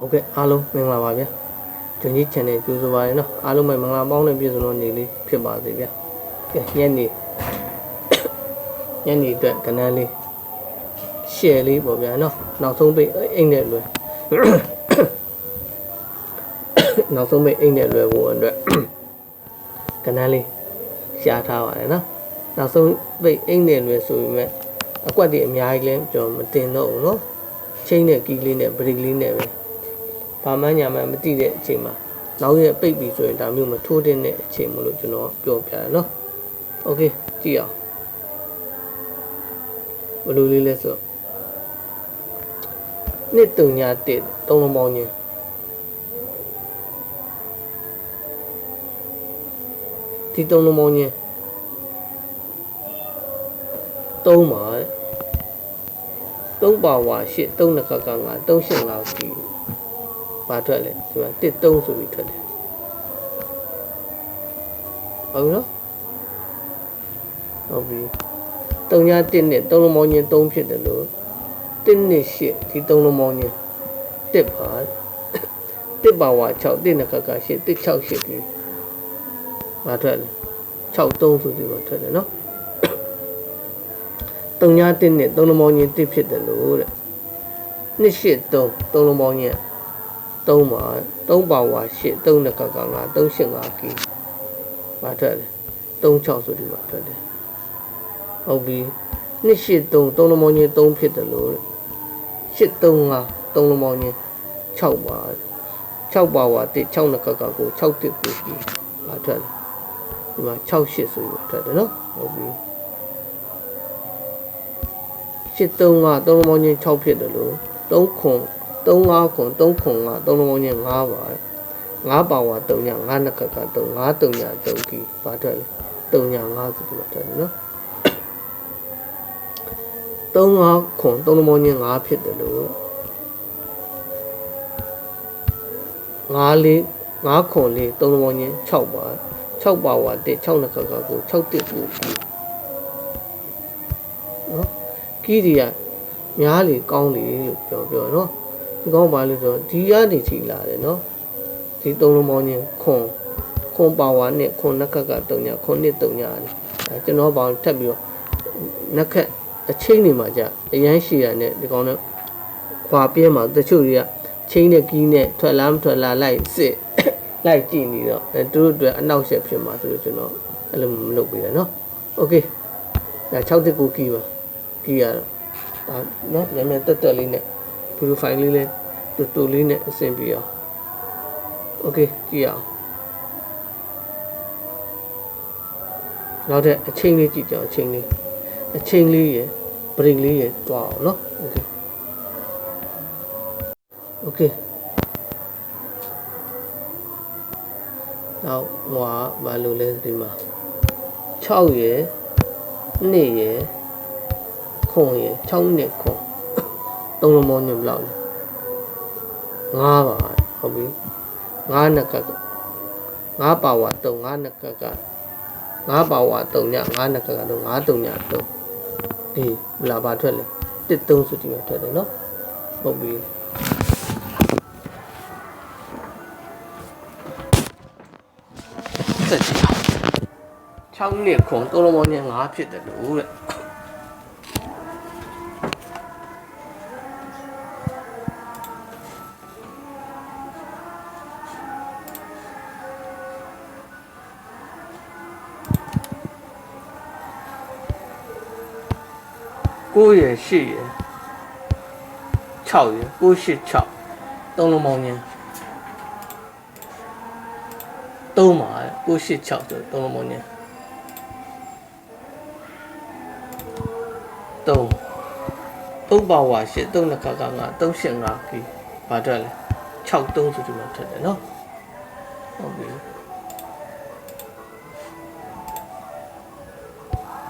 ဟုတ်ကဲ့အားလုံးမင်္ဂလာပါဗျာဂျွန်ကြီး channel ကြိုဆိုပါရနော်အားလုံးပဲမင်္ဂလာပေါင်းနဲ့ပြည့်စုံတဲ့နေ့လေးဖြစ်ပါစေဗျာကဲညနေညနေအတွက်ကဏ္ဍလေး share လေးပေါ့ဗျာနော်နောက်ဆုံးပိတ်အိမ်နဲ့လွယ်နောက်ဆုံးပိတ်အိမ်နဲ့လွယ်ဖို့အတွက်ကဏ္ဍလေးရှားထားပါတယ်နော်နောက်ဆုံးပိတ်အိမ်နဲ့လွယ်ဆိုပေမဲ့အကွက်တွေအများကြီးလဲကျွန်တော်မတင်တော့ဘူးနော်ချင်းနဲ့ကီးလေးနဲ့ဘရိတ်လေးနဲ့ပဲ ဘာမှညာမှမသိတဲ့အချိန်မှာနောက်ရက်ပိတ်ပြီဆိုရင်ဒါမျိုးမထိုးတဲ့အချိန်မလို့ကျွန်တော်ပြောပြရနော်โอเคကြည့်အောင်ဘယ်လိုလေးလဲဆိုနှစ်တုံညာတစ်သုံးလုံးပေါင်းချင်းဒီသုံးလုံးပေါင်းချင်းသုံးပါတဲ့သုံးပါဝါရှစ်သုံးနှစ်ခါကငါသုံးရှစ်ငါကြည့် ဘာထွက်လဲဒီမှာတစ်သုံးဆိုပြီးထွက်တယ်ဟုတ်နော်ဟုတ်ပြီတုံညာတစ်နဲ့သုံးလုံးပေါင်းချင်းသုံးဖြစ်တယ်လို့တစ်နဲ့ရှစ်ဒီသုံးလုံးပေါင်းချင်းတစ်ပါတစ်ပါဝါ6တစ်နဲ့ကကရှစ်တစ်6ရှစ်ဒီဘာထွက်လဲ6သုံးဆိုပြီးမှထွက်တယ်နော်တုံညာတစ်နဲ့သုံးလုံးပေါင်းချင်းတစ်ဖြစ်တယ်လို့တဲ့နှစ်ရှစ်သုံးသုံးလုံးပေါင်းချင်း 3ပါ3ပါဝါ8 3နကက9 385ကီဘာထွက်လဲ36ဆိုဒီမှာထွက်တယ်ဟုတ်ပြီ283 3လုံးပေါင်းချင်း3ဖြစ်တယ်လို့835 3လုံးပေါင်းချင်း6ပါ6ပါဝါ1 6နကကကို6တစ်ကိုကီဘာထွက်လဲဒီမှာ68ဆိုပြီးထွက်တယ်နော်ဟုတ်ပြီ835 3လုံးပေါင်းချင်း6ဖြစ်တယ်လို့3ခွန် 35ခွန်3ခွန်က3လုံးပေါင်းချင်း5ပါ5ပါဝါ3ည5နကက3 5 3ည3ကီဘာထွက်လဲ3ည5ဆိုပြီးထွက်တယ်နော်35ခွန်3လုံးပေါင်းချင်း5ဖြစ်တယ်လို့5လေး5ခွန်လေး3လုံးပေါင်းချင်း6ပါ6ပါဝါ1 6နကကကို6တစ်ကိုကီနော်ကီဒီကများလေကောင်းလေလို့ပြောပြောနော် ဒီကောင်းပါလို့ဆိုတော့ဒီကနေထိလာတယ်နော်ဒီသုံးလုံးပေါင်းချင်းခွန်ခွန်ပါဝါနဲ့ခွန်နက်ခက်က3ညခွန်နှစ်3ညလေအဲကျွန်တော်ဘာထပ်ပြီးတော့နက်ခက်အချင်းနေမှာကြအရန်ရှည်ရနဲ့ဒီကောင်နဲ့ခွာပြဲမှာတချို့တွေကချင်းနဲ့ကီးနဲ့ထွက်လာမထွက်လာလိုက်စစ်လိုက်ကြည့်နေတော့အဲသူတို့အတွက်အနောက်ရှက်ဖြစ်မှာဆိုလို့ကျွန်တော်အဲ့လိုမလုပ်ပေးရနော်โอเคဒါ6တစ်ကိုကီးပါကီးရတော့ဒါနော်မြန်မြန်တက်တက်လေးနဲ့ profile လေးလေးတူတူလေးနဲ့အဆင်ပြေအောင်โอเคကြည့်အောင်နောက်တဲ့အချိန်လေးကြည့်ကြအောင်အချိန်လေးအချိန်လေးရယ် break လေးရယ်တွားအောင်နော်โอเคโอเคနောက်ဟိုဘာလို့လဲဒီမှာ6ရယ်2ရယ်ခွန်ရယ်6နဲ့ခွန် သုံးလုံးမောင်းညဘလောက်လဲ5ပါဟုတ်ပြီ5နက်ကက5ပါဝါ3 5နက်ကက5ပါဝါ3ည5နက်ကကတော့5 3ည3အေးဘလာပါထွက်လဲတစ်3ဆိုဒီမှာထွက်တယ်နော်ဟုတ်ပြီဆက်ကြည့်6နှစ်ခွန်သုံးလုံးမောင်းည5ဖြစ်တယ်လို့တဲ့ 9ရယ်10ရယ်6ရယ်9 8 6သုံးလုံးပေါင်းချင်း3ပါ9 8 6ဆိုသုံးလုံးပေါင်းချင်း3 3ပါဝါ8 3နှစ်ခါကငါ3 8 5ကီဘာထွက်လဲ6 3ဆိုဒီမှာထွက်တယ်နော်ဟုတ်ပြီ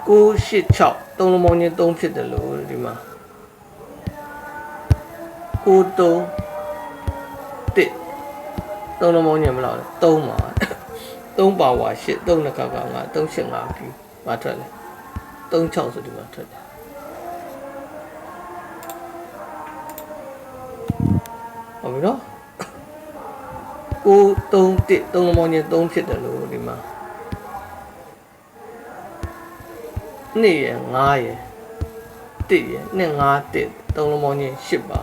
986သုံးလုံးပေါင်းချင်း3ဖြစ်တယ်လို့ဒီမှာ93 1သုံးလုံးပေါင်းချင်းမလား3ပါ3ပါဝါ8 3နှစ်ခါကငါ385ကီဘာထွက်လဲ36ဆိုဒီမှာထွက်တယ်ဟုတ်ပြီနော်3 1 3လုံးပေါင်းချင်း3ဖြစ်တယ်လို့ဒီမှာ 2ရယ်5ရယ်1ရယ်2 5 1 3လုံးပေါင်းချင်း8ပါ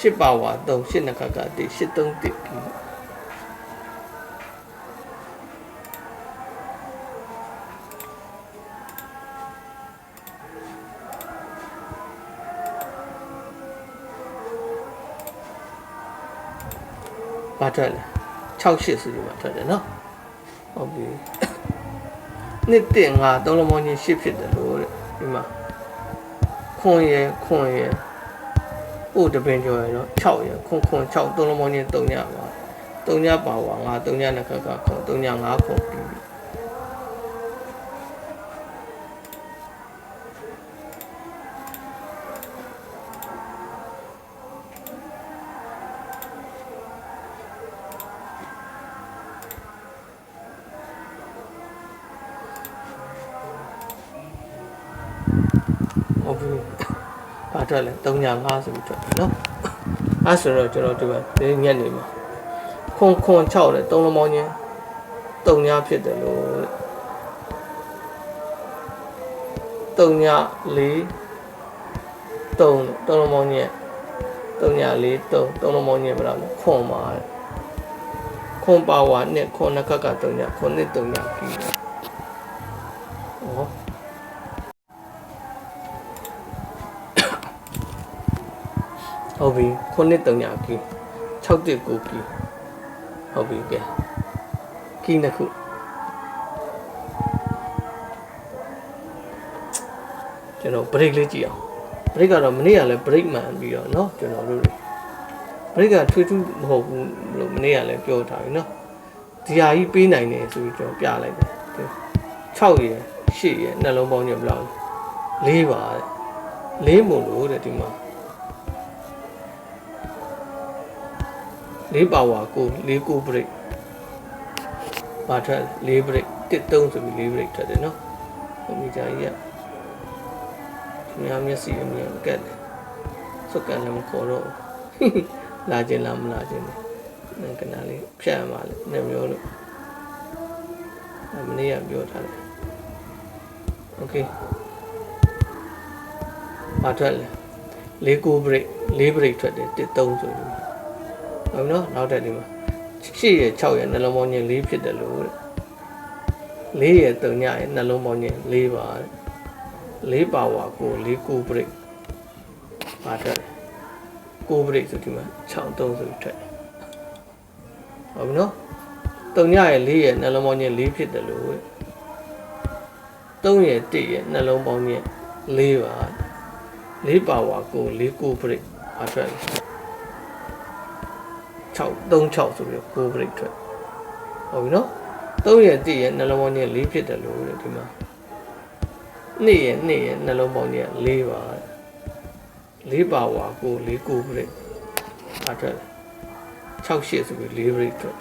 8ပါဝါ3 8နှစ်ခါက1 8 3 1ပြီဘာထွက်လဲ6 8ဆိုဒီမှာထွက်တယ်နော်ဟုတ်ပြီ နှစ်တင်ငါသုံးလုံးပေါင်းချင်း8ဖြစ်တယ်လို့တဲ့ဒီမှာခွန်ရယ်ခွန်ရယ်ပို့တပင်ကျော်ရယ်နော်6ရယ်ခွန်ခွန်6သုံးလုံးပေါင်းချင်း3ညပါ3ညပါဝါငါ3ညနှစ်ခါကခွန်3ည5ခွန်ပြီ ဟုတ်ပြီဘာထွက်လဲ3ည5ဆိုပြီးထွက်တယ်နော်အဲ့ဆိုတော့ကျွန်တော်ဒီမှာဒီညက်နေမှာခွန်ခွန်6တယ်3လုံးပေါင်းချင်း3ညဖြစ်တယ်လို့3ည4 3 3လုံးပေါင်းချင်း3ည4 3 3လုံးပေါင်းချင်းဘယ်လောက်လဲခွန်ပါတဲ့ခွန်ပါဝါနဲ့ခွန်နှစ်ခက်က3ညခွန်နဲ့3ညကြီး ဟုတ်ပြီခုနှစ်3ညကီ6တက်ကိုကီဟုတ်ပြီကဲကီနှစ်ခုကျွန်တော် break လေးကြည့်အောင် break ကတော့မနေ့ကလည်း break မှန်ပြီးတော့เนาะကျွန်တော်တို့တွေ break ကထွေးထူးမဟုတ်ဘူးလို့မနေ့ကလည်းပြောထားပြီเนาะဒီဟာကြီးပေးနိုင်တယ်ဆိုပြီးကျွန်တော်ပြလိုက်တယ်6ရယ်8ရယ်နှလုံးပေါင်းညဘယ်လောက်လဲ4ပါတဲ့4မို့လို့တဲ့ဒီမှာ 4ပါဝါကို4ကို break ပါထွက်4 break 1 3ဆိုပြီး4 break ထွက်တယ်နော်ဟိုမိကြကြီးကမြားမျက်စိအမြင်ကက်တယ်စကန်လည်းမခေါ်တော့လာခြင်းလားမလာခြင်းလဲကနာလေးဖြတ်ရမှာလေနှစ်မျိုးလို့မနေ့ကပြောထားတယ်โอเคပါထွက်လဲ၄ကို break ၄ break ထွက်တယ်1 3ဆိုပြီး ဟုတ်နော်နောက်တက်ဒီမှာ8ရယ်6ရယ်နှလုံးပေါင်းချင်း4ဖြစ်တယ်လို့တဲ့4ရယ်3ညရယ်နှလုံးပေါင်းချင်း4ပါတဲ့4ပါဝါကို4ကို break ပါတက်တယ်ကို break ဆိုဒီမှာ6 3ဆိုထွက်တယ်ဟုတ်ပြီနော်3ညရယ်4ရယ်နှလုံးပေါင်းချင်း4ဖြစ်တယ်လို့တဲ့3ရယ်1ရယ်နှလုံးပေါင်းချင်း4ပါ4ပါဝါကို4ကို break ပါထွက်တ ယ်6 36ဆိုပြီးတော့9 break ထွက်ဟုတ်ပြီနော်3ရဲ့1ရဲ့နှလုံးပေါင်းကြီး4ဖြစ်တယ်လို့တဲ့ဒီမှာ2ရဲ့2ရဲ့နှလုံးပေါင်းကြီး4ပါ4ပါဝါကို4 9 break အထွက်6 8ဆိုပြီး4 break ထွက်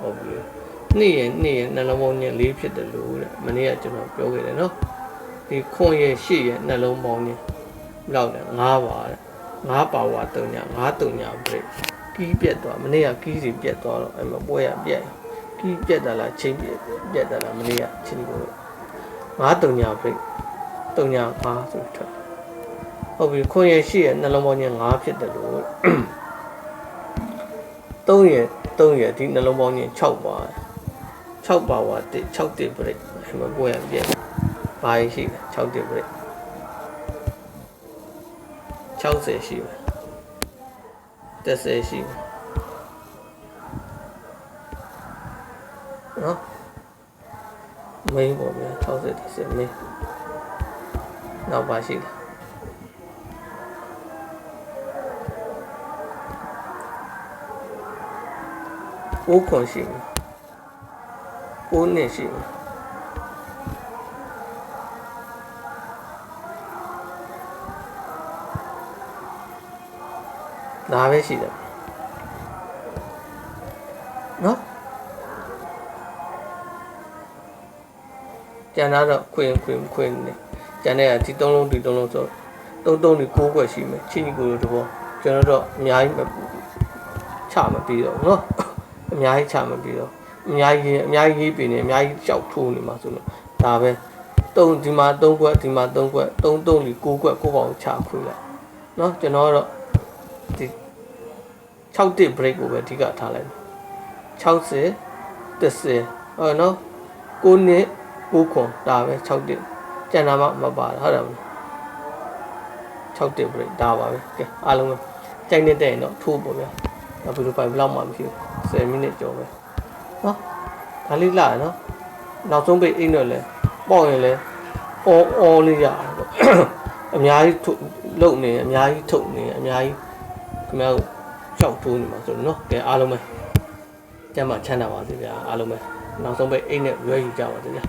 ဟုတ်ပြီ2ရဲ့2ရဲ့နှလုံးပေါင်းကြီး4ဖြစ်တယ်လို့တဲ့မနေ့ကကျွန်တော်ပြောခဲ့တယ်နော်ဒီခွန်ရဲ့8ရဲ့နှလုံးပေါင်းကြီးဘယ်လောက်လဲ9ပါတဲ့9ပါဝါ3ည9 3ည break ကီးပြက်သွားမနေ့ကကီးစီပြက်သွားတော့အဲ့မှာပွဲရပြက်ကီးပြက်တာလားချိန်ပြက်ပြက်တာလားမနေ့ကချိန်ကိုငါးတုံညာဖိတ်တုံညာပါဆိုထွက်ဟုတ်ပြီခွန်ရရှိရနှလုံးပေါင်းချင်း5ဖြစ်တယ်လို့3ရ3ရဒီနှလုံးပေါင်းချင်း6ပါ6ပါဝါ1 6တိပရိအဲ့မှာပွဲရပြက်ဘာရှိလဲ6တိပရိ60ရှိပါ 30ရှိတယ်နော် main ပေါ့ဗျာ60 30 main နောက်ပါရှိတယ်ကိုးခွန်ရှိဘူးကိုးနှစ်ရှိဘူး ဒါပဲရှိတယ်နော်ကျန်တော့ခွင်ခွင်ခွင်နေကျန်တဲ့ဒီ၃လုံးဒီ၃လုံးဆိုတော့၃၃ဒီ၉ခွက်ရှိမယ်ချင်းကြီးကိုတဘောကျွန်တော်တော့အများကြီးချမပြီးတော့နော်အများကြီးချမပြီးတော့အများကြီးအများကြီးရေးပြင်နေအများကြီးကြောက်ထိုးနေမှာဆိုတော့ဒါပဲတုံဒီမှာ၃ခွက်ဒီမှာ၃ခွက်၃၃ဒီ၉ခွက်ကိုပေါ့ချခွေးလိုက်နော်ကျွန်တော်ကတော့ ဒီ6တစ် break ကိုပဲအဓိကထားလိုက်60 30ဟောနော်9နှစ်9ခွန်ဒါပဲ6တစ်ကျန်တာမှမပါတာဟုတ်တယ်မလား6တစ် break ဒါပါပဲကဲအားလုံးပဲကြိုက်နေတဲ့ရင်တော့ထိုးပေါ့ဗျာနောက်ပြီးတော့ပိုင်ဘလောက်မှမရှိဘူး10မိနစ်ကျော်ပဲနော်ဒါလေးလာရနော်နောက်ဆုံးပိတ်အိတ်တော့လဲပေါ့ရင်လဲအော်အော်လေးရတယ်ပေါ့အများကြီးထုတ်လုံနေအများကြီးထုတ်နေအများကြီး ခင်ဗျားတို့ရှောက်ထိုးနေမှာဆိုတော့နော်ကဲအားလုံးပဲကျမ်းမှာချမ်းသာပါစေဗျာအားလုံးပဲနောက်ဆုံးပိတ်အိတ်နဲ့ရွေးယူကြပါစေဗျာ